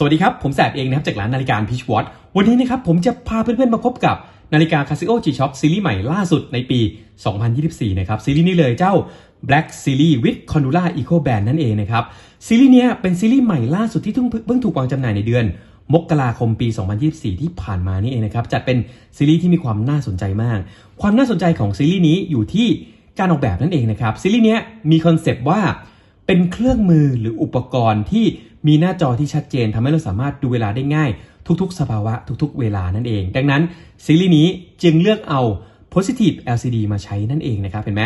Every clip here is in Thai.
สวัสดีครับ ผมแสบเองนะครับจากร้านนาฬิกาพิชวอตวันนี้นะครับผมจะพาเพื่อนๆมาพบกับนาฬิกา Casio G-Shock ซีรีส์ใหม่ล่าสุดในปี 2024 นะครับ ซีรีส์นี้เลยเจ้า Black Series with Condula Eco Band นั่นเองนะครับ ซีรีส์นี้เป็นซีรีส์ใหม่ล่าสุดที่เพิ่งเพิ่งถูกวางจำหน่ายในเดือน มกราคมปี 2024 ที่ผ่านมานี่เองนะครับจัดเป็นซีรีส์ที่มีความน่าสนใจมาก ความน่าสนใจของซีรีส์นี้อยู่ที่การออกแบบนั่นเองนะครับซีรีส์นี้มีคอนเซปต์ว่าเป็นเครื่องมือหรืออุปกรณ์ที่ มีหน้าจอที่ชัดเจนทำให้เราสามารถดูเวลาได้ง่าย ทุกๆ สภาวะทุกๆ เวลานั่นเอง ดังนั้นซีรีส์นี้จึงเลือกเอา positive LCD มาใช้นั่นเองนะครับเห็นไหม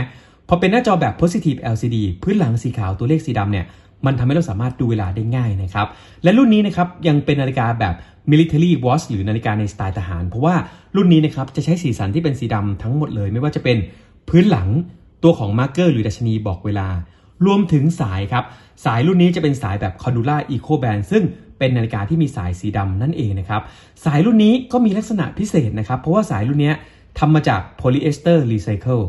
พอเป็นหน้าจอแบบ positive LCD พื้นหลังสีขาวตัวเลขสีดำเนี่ยมันทำให้เราสามารถดูเวลาได้ง่ายนะครับ และรุ่นนี้นะครับยังเป็นนาฬิกาแบบ military watch หรือนาฬิกาในสไตล์ทหาร เพราะว่ารุ่นนี้นะครับจะใช้สีสันที่เป็นสีดำทั้งหมดเลย ไม่ว่าจะเป็นพื้นหลังตัวของมาร์เกอร์หรือดัชนีบอกเวลา รวมถึงสายครับ สายรุ่นนี้จะเป็นสายแบบ Condula Eco Band ซึ่งเป็นนาฬิกาที่มีสายสีดำนั่นเองนะครับ สายรุ่นนี้ก็มีลักษณะพิเศษนะครับ เพราะว่าสายรุ่นนี้ทำมาจากโพลีเอสเตอร์รีไซเคิล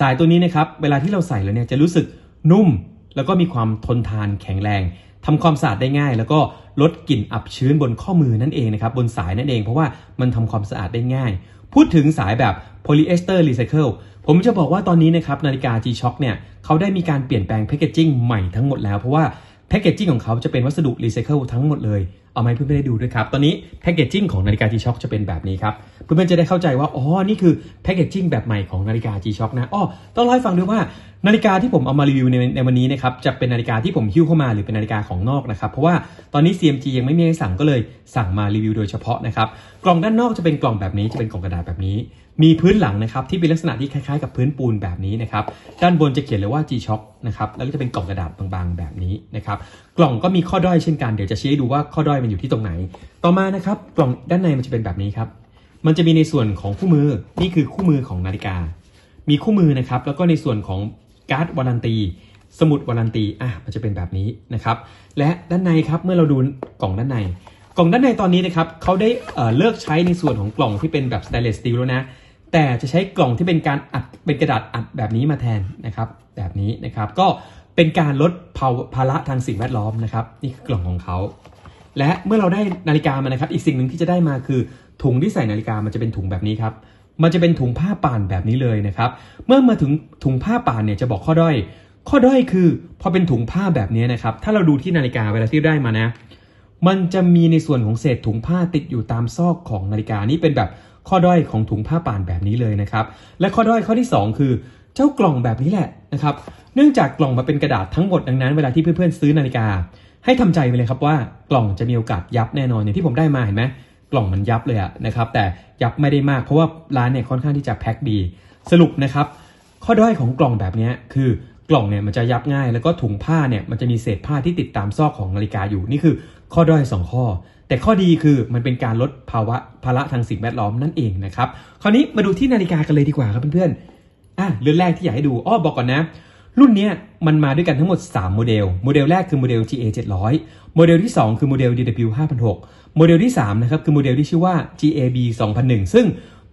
สายตัวนี้นะครับเวลาที่เราใส่แล้วเนี่ยจะรู้สึกนุ่ม แล้วก็มีความทนทานแข็งแรงทำความสะอาดได้ง่าย แล้วก็ลดกลิ่นอับชื้นบนข้อมือนั่นเองนะครับบนสายนั่นเองเพราะว่ามันทำความสะอาดได้ง่าย พูดถึงสายแบบโพลีเอสเตอร์รีไซเคิล ผมจะบอกว่าตอนนี้นะครับนาฬิกา G-Shock เนี่ยเขาได้มีการเปลี่ยนแปลงแพคเกจจิ้งใหม่ทั้งหมดแล้ว เพราะว่าแพคเกจจิ้งของเขาจะเป็นวัสดุรีไซเคิลทั้งหมดเลย เอามาให้เพื่อนๆได้ดูด้วยครับ ตอนนี้แพคเกจจิ้งของนาฬิกา G-Shock จะเป็นแบบนี้ครับ เพื่อนๆจะได้เข้าใจว่า อ๋อ นี่คือแพคเกจจิ้งแบบใหม่ของนาฬิกา G-Shock นะ อ๋อ ต้องเล่าให้ฟังด้วยว่านาฬิกาที่ผมเอามารีวิวในในวันนี้นะครับ จะเป็นนาฬิกาที่ผมหิ้วเข้ามาหรือเป็นนาฬิกาของนอกนะครับ เพราะว่าตอนนี้ CMG ยังไม่มีให้สั่งก็เลยสั่งมารีวิวโดยเฉพาะนะครับ กล่องด้านนอกจะเป็นกล่องแบบนี้ จะเป็นกล่องกระดาษแบบนี้ มีพื้นหลังนะครับที่เป็นลักษณะที่คล้ายๆ กับพื้นปูนแบบนี้นะครับ ด้านบนจะเขียนเลยว่า G-Shock นะครับ แล้วก็จะเป็นกล่องกระดาษบางๆ แบบนี้นะครับ กล่องก็มีข้อด้อยเช่นกัน เดี๋ยวจะชี้ให้ดูว่าข้อด้อยมันอยู่ที่ตรงไหน ต่อมานะครับกล่องด้านในมันจะเป็นแบบนี้ครับ มันจะมีในส่วนของคู่มือ นี่คือคู่มือของนาฬิกา มีคู่มือนะครับ แล้วก็ในส่วนของการ์ดวารันตี สมุดวารันตี อะ มันจะเป็นแบบนี้นะครับ และด้านในครับ เมื่อเราดูกล่องด้านใน กล่องด้านในตอนนี้นะครับเขาได้เเลิกใช้ในส่วนของกล่องที่เป็นแบบสแตนเลสสตีลแล้วนะ แต่จะใช้กล่องที่เป็นการอัด เป็นกระดาษอัดแบบนี้มาแทนนะครับ แบบนี้นะครับ ก็เป็นการลดภาระทางสิ่งแวดล้อมนะครับ นี่คือกล่องของเขา และเมื่อเราได้นาฬิกามานะครับ อีกสิ่งหนึ่งที่จะได้มาคือ ถุงที่ใส่นาฬิกามันจะเป็นถุงแบบนี้ครับ มันจะเป็นถุงผ้าป่านแบบนี้เลยนะครับ เมื่อมาถึงถุงผ้าป่านเนี่ยจะบอกข้อด้อย ข้อด้อยคือ พอเป็นถุงผ้าแบบนี้นะครับ ถ้าเราดูที่นาฬิกาเวลาที่ได้มานะ มันจะมีในส่วนของเศษถุงผ้าติดอยู่ตามซอกของนาฬิกานี่เป็นแบบข้อด้อยของถุงผ้าป่านแบบนี้เลยนะครับ และข้อด้อยข้อที่ 2 คือเจ้ากล่องแบบนี้แหละนะครับ เนื่องจากกล่องมาเป็นกระดาษทั้งหมดดังนั้น เวลาที่เพื่อนๆซื้อนาฬิกา ให้ทำใจไปเลยครับว่ากล่องจะมีโอกาสยับแน่นอนอย่างที่ผมได้มาเห็นไหมกล่องมันยับเลยอะนะครับแต่ยับไม่ได้มากเพราะว่าร้านเนี่ยค่อนข้างที่จะแพ็คดี สรุปนะครับข้อด้อยของกล่องแบบนี้คือกล่องเนี่ยมันจะยับง่าย แล้วก็ถุงผ้าเนี่ยมันจะมีเศษผ้าที่ติดตามซอกของนาฬิกาอยู่นี่คือข้อด้อย 2 ข้อ แต่ข้อดีคือมันเป็นการลดภาวะภาระทางสิ่งแวดล้อมนั่นเองนะครับคราวนี้มาดูที่นาฬิกากันเลยดีกว่าครับเพื่อนๆอะเรื่องแรกที่อยากให้ดูอ้อบอกก่อนนะ รุ่นนี้มันมาด้วยกันทั้งหมด 3 โมเดล โมเดลแรกคือโมเดล GA 700 โมเดลที่ 2 คือโมเดล DW 5006 โมเดลที่3นะครับคือโมเดลที่ชื่อว่า GAB 2001 ซึ่ง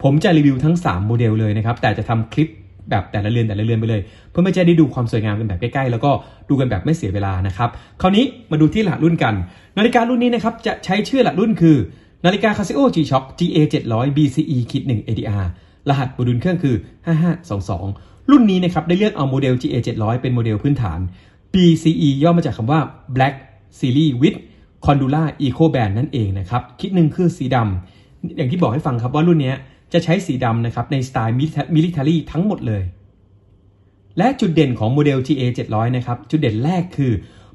ผมจะรีวิวทั้ง 3 โมเดลเลยนะครับ แต่จะทำคลิปแบบแต่ละเรือนแต่ละเรือนไปเลย เพื่อไม่จะได้ดูความสวยงามกันแบบใกล้ๆ แล้วก็ดูกันแบบไม่เสียเวลานะครับ คราวนี้มาดูที่รหัสรุ่นกัน นาฬิการุ่นนี้นะครับจะใช้ชื่อรหัสรุ่นคือ นาฬิกา Casio G-Shock GA 700 BCE 1 ADR รหัสบดุลเครื่องคือ 5522 รุ่นนี้นะครับได้เลือกเอาโมเดล GA 700เป็นโมเดลพื้นฐาน BCE ย่อมาจากคำว่า Black Series with Condula Eco Band นั่นเองนะครับคิดหนึ่งคือสีดำอย่างที่บอกให้ฟังครับว่ารุ่นนี้จะใช้สีดำนะครับในสไตล์ military ทั้งหมดเลย และจุดเด่นของโมเดล GA 700นะครับจุดเด่นแรกคือ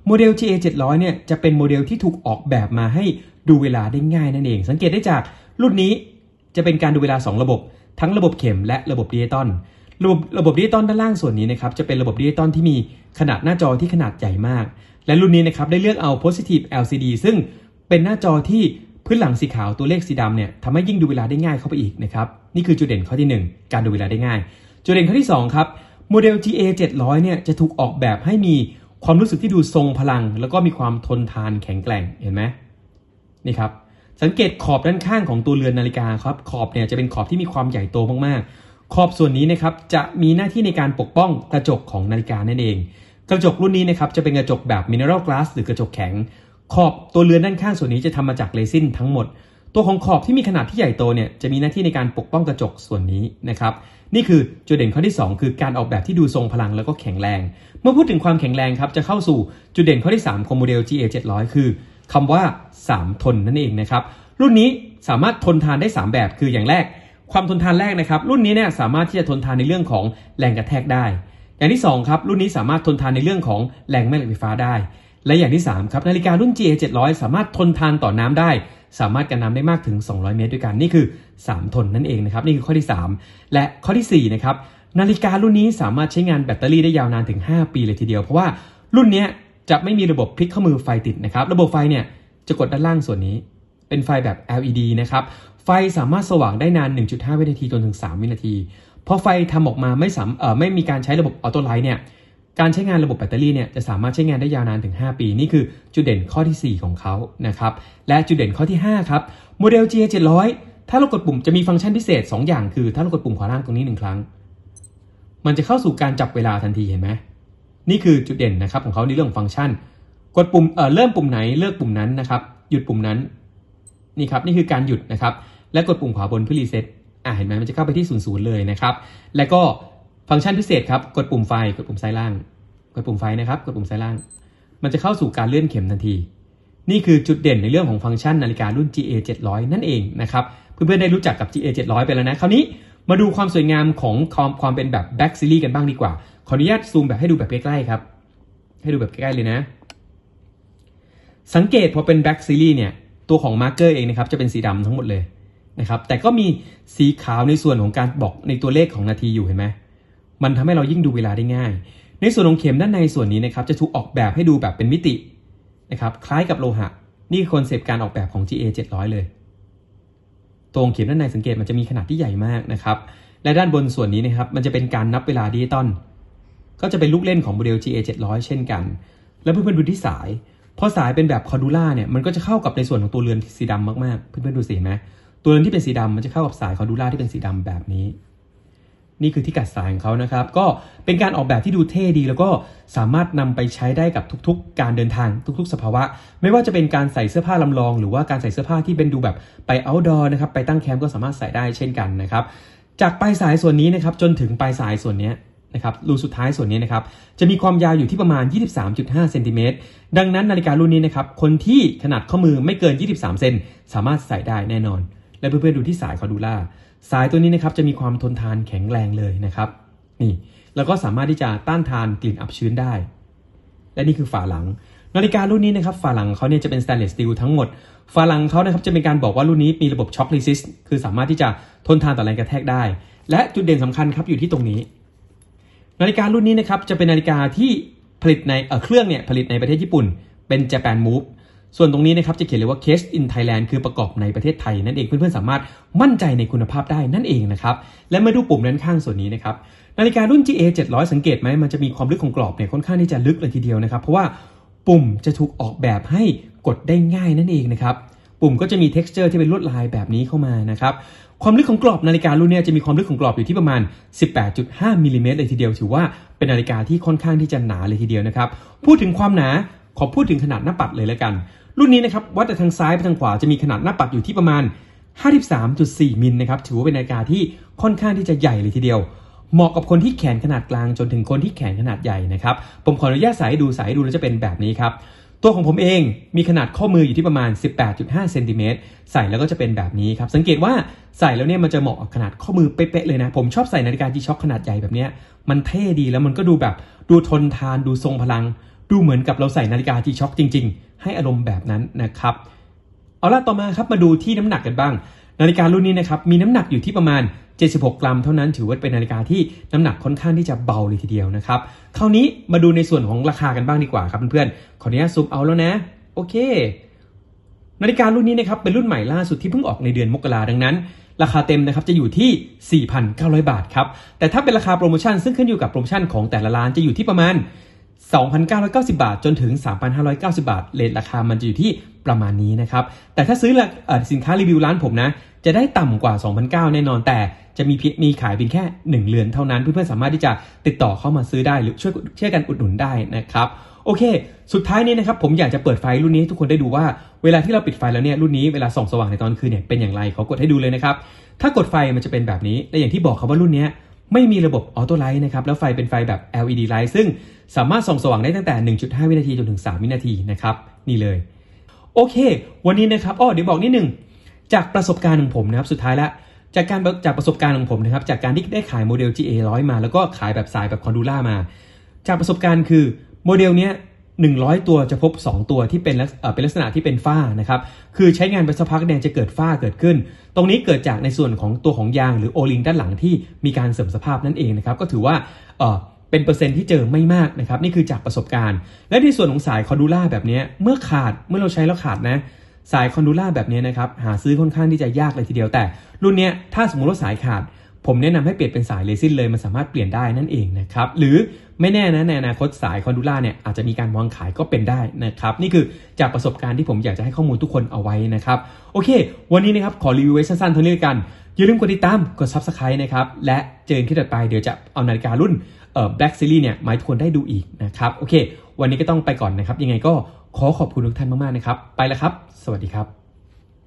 โมเดล GA 700เนี่ยจะเป็นโมเดลที่ถูกออกแบบมาให้ดูเวลาได้ง่ายนั่นเอง สังเกตได้จากรุ่นนี้จะเป็นการดูเวลา 2 ระบบ ทั้งระบบเข็มและระบบดิจิตอล ระบบระบบดิจิตอลด้านล่างส่วนนี้นะครับจะเป็นระบบดิจิตอลที่มีขนาดหน้าจอที่ขนาดใหญ่มาก และรุ่นนี้นะครับได้เลือกเอา positive LCD ซึ่งเป็นหน้าจอที่พื้นหลังสีขาวตัวเลขสีดำเนี่ยทำให้ยิ่งดูเวลาได้ง่ายเข้าไปอีกนะครับนี่คือจุดเด่นข้อที่ 1 การดูเวลาได้ง่าย จุดเด่นข้อที่2ครับโมเดล GA 700เนี่ยจะถูกออกแบบให้มีความรู้สึกที่ดูทรงพลัง แล้วก็มีความทนทานแข็งแกร่งเห็นไหมนี่ครับสังเกตขอบด้านข้างของตัวเรือนนาฬิกาครับขอบเนี่ยจะเป็นขอบที่มีความใหญ่โตมากๆ ขอบส่วนนี้นะครับจะมีหน้าที่ในการปกป้องกระจกของนาฬิกานั่นเอง กระจกรุ่นนี้นะครับจะเป็นกระจกแบบมินเนอรัลกลาสหรือกระจกแข็ง ขอบตัวเรือนด้านข้างส่วนนี้จะทำมาจากเรซินทั้งหมด ตัวของขอบที่มีขนาดที่ใหญ่โตเนี่ยจะมีหน้าที่ในการปกป้องกระจกส่วนนี้นะครับนี่คือจุดเด่นข้อที่ 2 คือการออกแบบที่ดูทรงพลังแล้วก็แข็งแรง เมื่อพูดถึงความแข็งแรงครับจะเข้าสู่จุดเด่นข้อที่ 3 ของโมเดล GA 700คือคำว่า 3 ทนนั่นเองนะครับรุ่นนี้สามารถทนทานได้ 3 แบบคืออย่างแรก ความทนทานแรกนะครับ รุ่นนี้เนี่ยสามารถที่จะทนทานในเรื่องของแรงกระแทกได้ อย่างที่2ครับรุ่นนี้สามารถทนทานในเรื่องของแรงแม่เหล็กไฟฟ้าได้ และอย่างที่3ครับนาฬิการุ่น GA 700 สามารถทนทานต่อน้ำได้ สามารถกันน้ำได้มากถึง 200 เมตรด้วยกันนี่คือ 3 ทนนั่นเองนะครับนี่คือข้อที่ 3 และข้อทีสี่4นะครับนาฬิการุ่นนี้สามารถใช้งานแบตเตอรี่ได้ยาวนานถึง 5 ปีเลยทีเดียว เพราะว่ารุ่นนี้จะไม่มีระบบพลิกข้อมือไฟติดนะครับ ระบบไฟเนี่ยจะกดด้านล่างส่วนนี้ เป็นไฟแบบ LED นะครับ ไฟสามารถสว่างได้นาน 1.5 วินาทีจนถึง 3 วินาทีพอไฟทำออกมาไม่สามเอ่อไม่มีการใช้ระบบออโต้ไลท์เนี่ยการใช้งานระบบแบตเตอรี่เนี่ยจะสามารถใช้งานได้ยาวนานถึง 5 ปี นี่คือจุดเด่นข้อที่ 4 ของเขานะครับและจุดเด่นข้อที่ 5 ครับโมเดล GA 700ถ้าเรากดปุ่มจะมีฟังก์ชันพิเศษ 2 อย่างคือ ถ้าเรากดปุ่มขวาล่างตรงนี้ 1 ครั้ง มันจะเข้าสู่การจับเวลาทันทีเห็นไหมนี่คือจุดเด่นนะครับของเขาในเรื่องของฟังก์ชัน กดปุ่มเอ่อเริ่มปุ่มไหนเลิกปุ่มนั้นนะครับหยุดปุ่มนั้นนี่ครับนี่คือการหยุดนะครับ และกดปุ่มขวาบนเพื่อรีเซ็ตอ่าเห็นไหมมันจะเข้าไปที่00เลยนะครับ แล้วก็ฟังก์ชันพิเศษครับ กดปุ่มไฟ กดปุ่มซ้ายล่าง กดปุ่มไฟนะครับ กดปุ่มซ้ายล่าง มันจะเข้าสู่การเลื่อนเข็มทันที นี่คือจุดเด่นในเรื่องของฟังก์ชันนาฬิการุ่น GA 700นั่นเองนะครับ เพื่อนๆได้รู้จักกับ GA 700ไปแล้วนะ คราวนี้มาดูความสวยงามของความความเป็นแบบ Back Series กันบ้างดีกว่า ขออนุญาตซูมแบบให้ดูแบบใกล้ๆครับ ให้ดูแบบใกล้ๆเลยนะ สังเกตพอเป็น Back Series เนี่ย ตัวของมาร์เกอร์เองนะครับ จะเป็นสีดำทั้งหมดเลย นะครับแต่ก็มีสีขาวในส่วนของการบอกในตัวเลขของนาทีอยู่เห็นไหมมันทำให้เรายิ่งดูเวลาได้ง่าย ในส่วนของเข็มด้านในส่วนนี้นะครับจะถูกออกแบบให้ดูแบบเป็นมิตินะครับคล้ายกับโลหะ นี่คือคอนเซปต์การออกแบบของ GA 700 เลย ตรงเข็มด้านในสังเกตมันจะมีขนาดที่ใหญ่มากนะครับและด้านบนส่วนนี้นะครับมันจะเป็นการนับเวลาดิจิตอลก็จะเป็นลูกเล่นของโมเดล GA 700 เช่นกัน แล้วเพื่อนๆดูที่สายพอสายเป็นแบบคอร์ดูล่าเนี่ยมันก็จะเข้ากับในส่วนของตัวเรือนสีดำมากๆ เพื่อนๆดูสิเห็นไหม ตัวเรือนที่เป็นสีดำมันจะเข้ากับสายคอร์ดูล่าที่เป็นสีดำแบบนี้ นี่คือที่กัดสายของเขานะครับ ก็เป็นการออกแบบที่ดูเท่ดี แล้วก็สามารถนำไปใช้ได้กับทุกๆ การเดินทางทุก ๆ สภาวะ ไม่ว่าจะเป็นการใส่เสื้อผ้าลำลอง หรือว่าการใส่เสื้อผ้าที่เป็นดูแบบไป outdoor นะครับไปตั้งแคมป์ก็สามารถใส่ได้เช่นกันนะครับจากปลายสายส่วนนี้นะครับจนถึงปลายสายส่วนนี้นะครับรูสุดท้ายส่วนนี้นะครับจะมีความยาวอยู่ที่ประมาณ 23.5 เซนติเมตรดังนั้นนาฬิการุ่นนี้นะครับคนที่ขนาดข้อมือไม่เกิน 23 เซนสามารถใส่ได้แน่นอน และเพื่อนๆดูที่สายคอดูล่าสายตัวนี้นะครับจะมีความทนทานแข็งแรงเลยนะครับนี่แล้วก็สามารถที่จะต้านทานกลิ่นอับชื้นได้ และนี่คือฝาหลัง นาฬิการุ่นนี้นะครับฝาหลังเขาเนี่ยจะเป็น stainless steel ทั้งหมดฝาหลังเขานะครับจะเป็นการบอกว่ารุ่นนี้มีระบบ shock resist คือสามารถที่จะทนทานต่อแรงกระแทกได้ และจุดเด่นสำคัญครับอยู่ที่ตรงนี้ นาฬิการุ่นนี้นะครับจะเป็นนาฬิกาที่ผลิตในเเครื่องเนี่ยผลิตในประเทศญี่ปุ่น เป็น Japan Move ส่วนตรงนี้นะครับจะเขียนเลยว่า Case in Thailand คือประกอบในประเทศไทย นั่นเองเพื่อนๆสามารถมั่นใจในคุณภาพได้นั่นเองนะครับ และมาดูปุ่มด้านข้างส่วนนี้นะครับนาฬิการุ่น GA 700 สังเกตไหมมันจะมีความลึกของกรอบเนี่ยค่อนข้างที่จะลึกเลยทีเดียวนะครับ เพราะว่าปุ่มจะถูกออกแบบให้กดได้ง่ายนั่นเองนะครับปุ่มก็จะมี texture ที่เป็นลวดลายแบบนี้เข้ามานะครับความลึกของกรอบนาฬิการุ่นเนี้จะมีความลึกของกรอบอยู่ที่ประมาณ 18.5มิลลิเมตรเลยทีเดียว ถือว่าเป็นนาฬิกาที่ค่อนข้างที่จะหนาเลยทีเดียวนะครับพูดถึงความหนา ขอพูดถึงขนาดหน้าปัดเลยแล้วกัน รุ่นนี้นะครับวัดจากทางซ้ายไปทางขวาจะมีขนาดหน้าปัดอยู่ที่ประมาณ 53.4 มิลนะครับถือว่าเป็นนาฬิกาที่ค่อนข้างที่จะใหญ่เลยทีเดียว เหมาะกับคนที่แขนขนาดกลางจนถึงคนที่แขนขนาดใหญ่นะครับผมขออนุญาตใส่ให้ดูใส่ให้ดูแล้วจะเป็นแบบนี้ครับตัวของผมเองมีขนาดข้อมืออยู่ที่ประมาณ 18.5 เซนติเมตรใส่แล้วก็จะเป็นแบบนี้ครับ สังเกตว่าใส่แล้วเนี่ยมันจะเหมาะกับขนาดข้อมือเป๊ะๆเลยนะ ผมชอบใส่นาฬิกา G-Shock ขนาดใหญ่แบบเนี้ยมันเท่ดีแล้วมันก็ดูแบบดูทนทานดูทรงพลัง ดูเหมือนกับเราใส่นาฬิกา G-Shock จริง ๆ ให้อารมณ์แบบนั้นนะครับ เอาล่ะต่อมาครับมาดูที่น้ำหนักกันบ้าง นาฬิการุ่นนี้นะครับมีน้ำหนักอยู่ที่ประมาณ 76 กรัม เท่านั้นถือว่าเป็นนาฬิกาที่น้ำหนักค่อนข้างที่จะเบาเลยทีเดียวนะครับคราวนี้มาดูในส่วนของราคากันบ้างดีกว่าครับเพื่อนๆขออนุญาตซูมเอาแล้วนะโอเคนาฬิการุ่นนี้นะครับเป็นรุ่นใหม่ล่าสุดที่เพิ่งออกในเดือนมกราดังนั้น ราคาเต็มนะครับจะอยู่ที่ 4,900 บาทครับแต่ถ้าเป็นราคาโปรโมชั่นซึ่งขึ้นอยู่กับโปรโมชั่นของแต่ละร้านจะอยู่ที่ประมาณ 2,990 บาท จนถึง 3,590 บาท เลทราคามันจะอยู่ที่ประมาณนี้นะครับ แต่ถ้าซื้ออสินค้ารีวิวร้านผมนะ จะได้ต่ำกว่า 2,900 แน่นอน แต่จะมีมีขายเพียงแค่ 1 เรือนเท่านั้น เพื่อนๆสามารถที่จะติดต่อเข้ามาซื้อได้หรือช่วยช่วยกันอุดหนุนได้นะครับโอเค สุดท้ายนี้นะครับผมอยากจะเปิดไฟรุ่นนี้ให้ทุกคนได้ดูว่าเวลาที่เราปิดไฟแล้วเนี่ยรุ่นนี้เวลาส่องสว่างในตอนคืนเนี่ยเป็นอย่างไรขอกดให้ดูเลยนะครับถ้ากดไฟมันจะเป็นแบบนี้และอย่างที่บอกครับว่ารุ่นเนี้ย ไม่มีระบบออโต้ไลท์นะครับแล้วไฟเป็นไฟแบบ LED ไลท์ซึ่งสามารถส่องสว่างได้ตั้งแต่ 1.5 วินาทีจนถึง 3 วินาทีนะครับนี่เลย โอเค วันนี้นะครับอ้อเดี๋ยวบอกนิดนึง จากประสบการณ์ของผมนะครับสุดท้ายละจากการจากประสบการณ์ของผมนะครับจากการที่ได้ขายโมเดล GA 100 มา แล้วก็ขายแบบสายแบบคอนดูล่ามา จากประสบการณ์คือโมเดลเนี้ย 100 ตัวจะพบ 2 ตัวที่เป็นเป็นลักษณะที่เป็นฝ้านะครับคือใช้งานไปสักพักเนี่ยจะเกิดฝ้าเกิดขึ้น ตรงนี้เกิดจากในส่วนของตัวของยางหรือโอลิงด้านหลังที่มีการเสื่อมสภาพนั่นเองนะครับก็ถือว่าเป็นเปอร์เซ็นที่เจอไม่มากนะครับนี่คือจากประสบการณ์ และในส่วนของสายคอนดูล่าแบบนี้เมื่อขาดเมื่อเราใช้แล้วขาดนะสายคอนดูล่าแบบนี้นะครับหาซื้อค่อนข้างที่จะยากเลยทีเดียวแต่ รุ่นเนี้ยถ้าสมมติว่าสายขาด ผมแนะนำให้เปลี่ยนเป็นสายเรซินเลยมันสามารถเปลี่ยนได้นั่นเองนะครับหรือไม่แน่นะในอนาคตสายคอนดูล่าเนี่ยอาจจะมีการวางขายก็เป็นได้นะครับนี่คือจากประสบการณ์ที่ผมอยากจะให้ข้อมูลทุกคนเอาไว้นะครับโอเค วันนี้นะครับขอรีวิวไว้สั้นๆเท่านี้ละกัน อย่าลืมกดติดตามกด subscribe นะครับและเจอกันคลิปถัดไปเดี๋ยวจะเอานาฬิการุ่นเอ่อ Black Series เนี่ยมาให้ทุกคนได้ดูอีกนะครับโอเค วันนี้ก็ต้องไปก่อนนะครับยังไงก็ขอขอบคุณทุกท่านมากๆนะครับไปแล้วครับ สวัสดีครับ